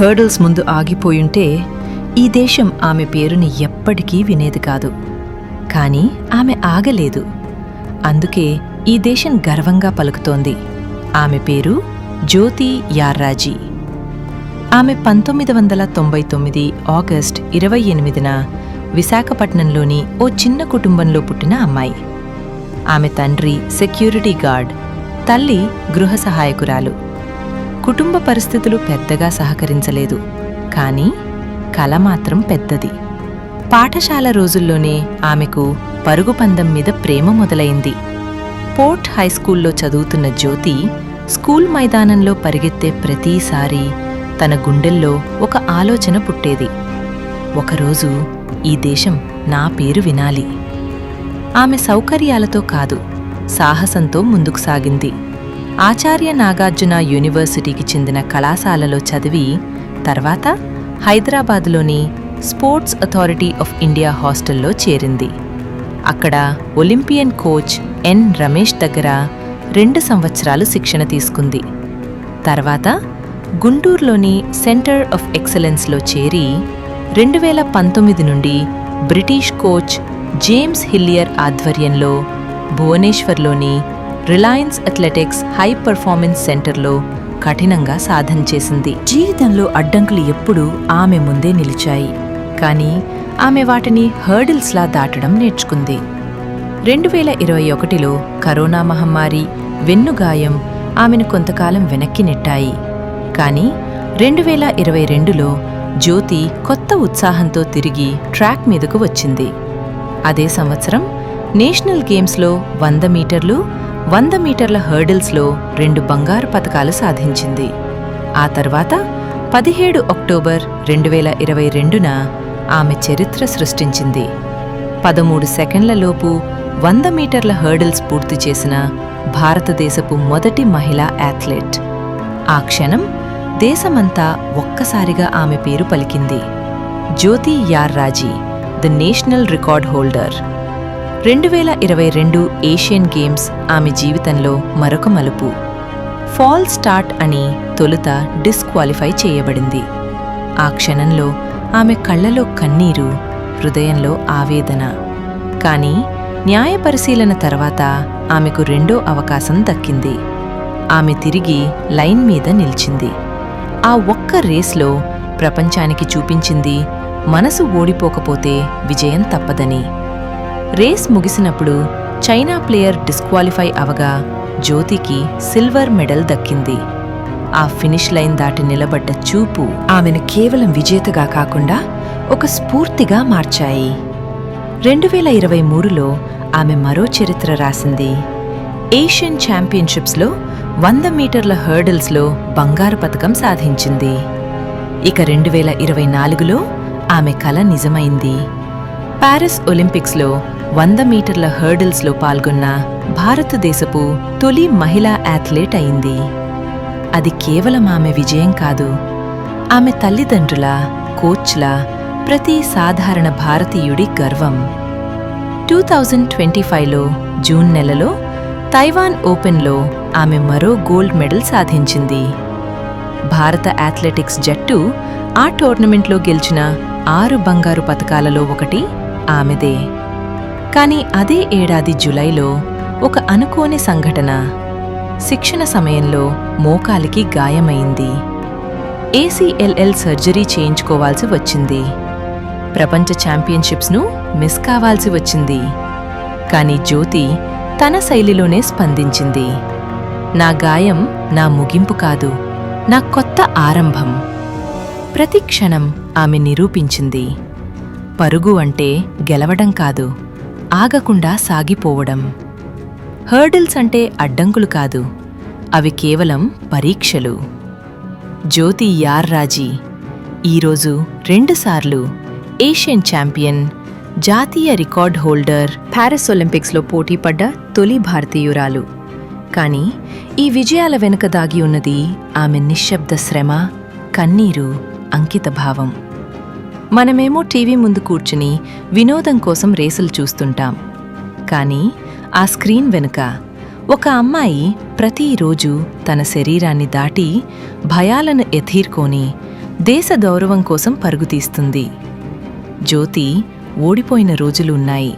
Hurdles ముందు ఆగిపోయుంటే ఈ దేశం ఆమె పేరుని ఎప్పటికీ వినేది కాదు. కానీ ఆమె ఆగలేదు. అందుకే ఈ దేశం గర్వంగా పలుకుతోంది. ఆమె పేరు జ్యోతి యార్రాజీ. ఆమె పంతొమ్మిది వందల తొంభై తొమ్మిది ఆగస్ట్ ఇరవై ఎనిమిదిన విశాఖపట్నంలోని ఓ చిన్న కుటుంబంలో పుట్టిన అమ్మాయి. ఆమె తండ్రి సెక్యూరిటీ గార్డ్ తల్లి గృహ సహాయకురాలు. కుటుంబ పరిస్థితులు పెద్దగా సహకరించలేదు. కానీ కల మాత్రం పెద్దది. పాఠశాల రోజుల్లోనే ఆమెకు పరుగు పందెం మీద ప్రేమ మొదలైంది. పోర్ట్ హైస్కూల్లో చదువుతున్న జ్యోతి స్కూల్ మైదానంలో పరిగెత్తే ప్రతిసారి తన గుండెల్లో ఒక ఆలోచన పుట్టేది. ఒకరోజు ఈ దేశం నా పేరు వినాలి. ఆమె సౌకర్యాలతో కాదు సాహసంతో ముందుకు సాగింది. ఆచార్య నాగార్జున యూనివర్సిటీకి చెందిన కళాశాలలో చదివి తర్వాత హైదరాబాద్లోని స్పోర్ట్స్ అథారిటీ ఆఫ్ ఇండియా హాస్టల్లో చేరింది. అక్కడ ఒలింపియన్ కోచ్ ఎన్ రమేష్ దగ్గర రెండు సంవత్సరాలు శిక్షణ తీసుకుంది. తర్వాత గుంటూరులోని సెంటర్ ఆఫ్ ఎక్సలెన్స్లో చేరి రెండు వేల పంతొమ్మిది నుండి బ్రిటిష్ కోచ్ జేమ్స్ హిల్లియర్ ఆధ్వర్యంలో భువనేశ్వర్లోని రిలయన్స్ అథ్లెటిక్స్ హై పర్ఫార్మెన్స్ సెంటర్లో కఠినంగా సాధన చేసింది. జీవితంలో అడ్డంకులు ఎప్పుడూ ఆమె ముందే నిలిచాయి. కానీ ఆమె వాటిని హర్డిల్స్లా దాటడం నేర్చుకుంది. రెండు వేల ఇరవై ఒకటిలో కరోనా మహమ్మారి వెన్నుగాయం ఆమెను కొంతకాలం వెనక్కి నెట్టాయి. కానీ రెండు వేల ఇరవై రెండులో జ్యోతి కొత్త ఉత్సాహంతో తిరిగి ట్రాక్ మీదకు వచ్చింది. అదే సంవత్సరం నేషనల్ గేమ్స్లో వంద మీటర్లు వంద మీటర్ల హర్డిల్స్లో రెండు బంగారు పతకాలు సాధించింది. ఆ తర్వాత పదిహేడు అక్టోబర్ రెండు వేల ఇరవై రెండున ఆమె చరిత్ర సృష్టించింది. పదమూడు సెకండ్లలోపు వంద మీటర్ల హర్డిల్స్ పూర్తి చేసిన భారతదేశపు మొదటి మహిళా అథ్లెట్ ఆ క్షణం దేశమంతా ఒక్కసారిగా ఆమె పేరు పలికింది. Jyothi Yarraji the national record holder. రెండు వేల ఇరవై రెండు ఏషియన్ గేమ్స్ ఆమె జీవితంలో మరొక మలుపు. ఫాల్ స్టార్ట్ అని తొలుత డిస్క్వాలిఫై చేయబడింది. ఆ క్షణంలో ఆమె కళ్ళలో కన్నీరు హృదయంలో ఆవేదన. కానీ న్యాయ పరిశీలన తర్వాత ఆమెకు రెండో అవకాశం దక్కింది. ఆమె తిరిగి లైన్ మీద నిలిచింది. ఆ ఒక్క రేస్లో ప్రపంచానికి చూపించింది మనసు ఓడిపోకపోతే విజయం తప్పదని. రేస్ ముగిసినప్పుడు చైనా ప్లేయర్ డిస్క్వాలిఫై అవగా జ్యోతికి సిల్వర్ మెడల్ దక్కింది. ఆ ఫినిష్ లైన్ దాటి నిలబడ్డ చూపు ఆమెను కేవలం విజేతగా కాకుండా ఒక స్ఫూర్తిగా మార్చాయి. రెండు వేల ఇరవై మూడులో ఆమె మరో చరిత్ర రాసింది. ఏషియన్ ఛాంపియన్షిప్స్లో వంద మీటర్ల హర్డిల్స్లో బంగారు పతకం సాధించింది. ఇక రెండు వేల ఇరవై నాలుగులో ఆమె కల నిజమైంది. పారిస్ ఒలింపిక్స్లో వంద మీటర్ల హర్డిల్స్లో పాల్గొన్న భారతదేశపు తొలి మహిళా అథ్లెట్ అయింది. అది కేవలం ఆమె విజయం కాదు ఆమె తల్లిదండ్రుల కోచ్ల ప్రతి సాధారణ భారతీయుడి గర్వం. టూ థౌజండ్ ట్వంటీ ఫైవ్లో జూన్ నెలలో తైవాన్ ఓపెన్లో ఆమె మరో గోల్డ్ మెడల్ సాధించింది. భారత అథ్లెటిక్స్ జట్టు ఆ టోర్నమెంట్లో గెలిచిన ఆరు బంగారు పతకాలలో ఒకటి ఆమెదే. కానీ అదే ఏడాది జులైలో ఒక అనుకోని సంఘటన శిక్షణ సమయంలో మోకాలికి గాయమైంది. ఏసీఎల్ఎల్ సర్జరీ చేయించుకోవాల్సి వచ్చింది. ప్రపంచ ఛాంపియన్షిప్స్ను మిస్ కావాల్సి వచ్చింది. కానీ జ్యోతి తన శైలిలోనే స్పందించింది. నా గాయం నా ముగింపు కాదు నా కొత్త ఆరంభం. ప్రతి క్షణం ఆమె నిరూపించింది. పరుగు అంటే గెలవడం కాదు. ఆగకుండా సాగిపోవడం. హర్డిల్స్ అంటే అడ్డంకులు కాదు అవి కేవలం పరీక్షలు. జ్యోతి యార్రాజీ ఈరోజు రెండుసార్లు ఏషియన్ ఛాంపియన్ జాతీయ రికార్డ్ హోల్డర్ ప్యారిస్ ఒలింపిక్స్లో పోటీపడ్డ తొలి భారతీయురాలు. కానీ ఈ విజయాల వెనుక దాగి ఉన్నది ఆమె నిశ్శబ్ద శ్రమ కన్నీరు అంకితభావం. మనమేమో టీవీ ముందు కూర్చుని వినోదం కోసం రేసులు చూస్తుంటాం. కానీ ఆ స్క్రీన్ వెనుక ఒక అమ్మాయి ప్రతిరోజు తన శరీరాన్ని దాటి భయాలను ఎథీర్కొని దేశ గౌరవం కోసం పరుగుతీస్తుంది జ్యోతి ఓడిపోయిన రోజులు ఉన్నాయి.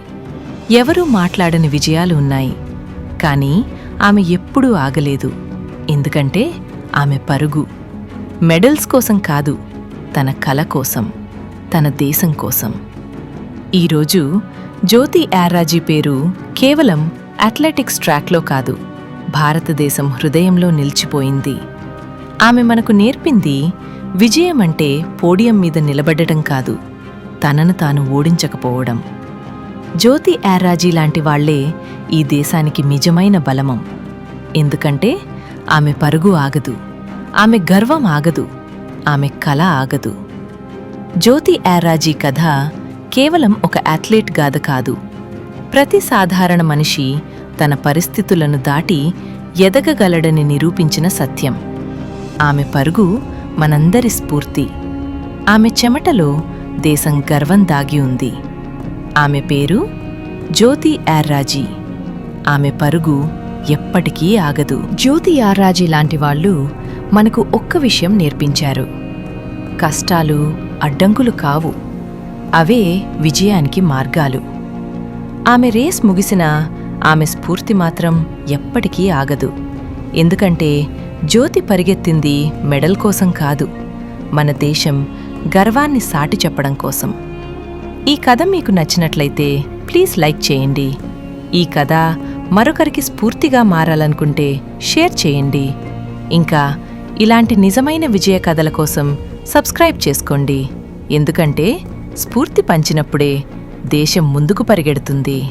ఎవరూ మాట్లాడని విజయాలు ఉన్నాయి. కానీ ఆమె ఎప్పుడూ ఆగలేదు. ఎందుకంటే ఆమె పరుగు. మెడల్స్ కోసం కాదు తన కల కోసం. తన దేశం కోసం. ఈరోజు జ్యోతి యారాజీ పేరు కేవలం అథ్లెటిక్స్ ట్రాక్లో కాదు భారతదేశం హృదయంలో నిలిచిపోయింది. ఆమె మనకు నేర్పింది విజయం అంటే పోడియం మీద నిలబడటం కాదు తనను తాను ఓడించకపోవడం. జ్యోతి యారాజీ లాంటి వాళ్ళే ఈ దేశానికి నిజమైన బలమం. ఎందుకంటే ఆమె పరుగు ఆగదు ఆమె గర్వం ఆగదు ఆమె కల ఆగదు. జ్యోతి యారాజీ కథ కేవలం ఒక అథ్లెట్ గాథ కాదు. ప్రతి సాధారణ మనిషి తన పరిస్థితులను దాటి ఎదగగలడని నిరూపించిన సత్యం. ఆమె పరుగు మనందరి స్ఫూర్తి. ఆమె చెమటలో దేశం గర్వం దాగి ఉంది. ఆమె పేరు జ్యోతి యార్రాజీ ఆమె పరుగు ఎప్పటికీ ఆగదు. జ్యోతి యార్రాజీ లాంటి వాళ్ళు మనకు ఒక్క విషయం నేర్పించారు. కష్టాలు అడ్డంకులు కావు. అవే విజయానికి మార్గాలు. ఆమె రేస్ ముగిసినా ఆమె స్ఫూర్తి మాత్రం ఎప్పటికీ ఆగదు. ఎందుకంటే జ్యోతి పరిగెత్తింది మెడల్ కోసం కాదు మన దేశం గర్వాన్ని సాటి చెప్పడం కోసం. ఈ కథ మీకు నచ్చినట్లయితే ప్లీజ్ లైక్ చేయండి. ఈ కథ మరొకరికి స్ఫూర్తిగా మారాలనుకుంటే షేర్ చేయండి. ఇంకా ఇలాంటి నిజమైన విజయ కథల కోసం సబ్స్క్రైబ్ చేసుకోండి. ఎందుకంటే స్ఫూర్తి పంచినప్పుడే దేశం ముందుకు పరిగెడుతుంది.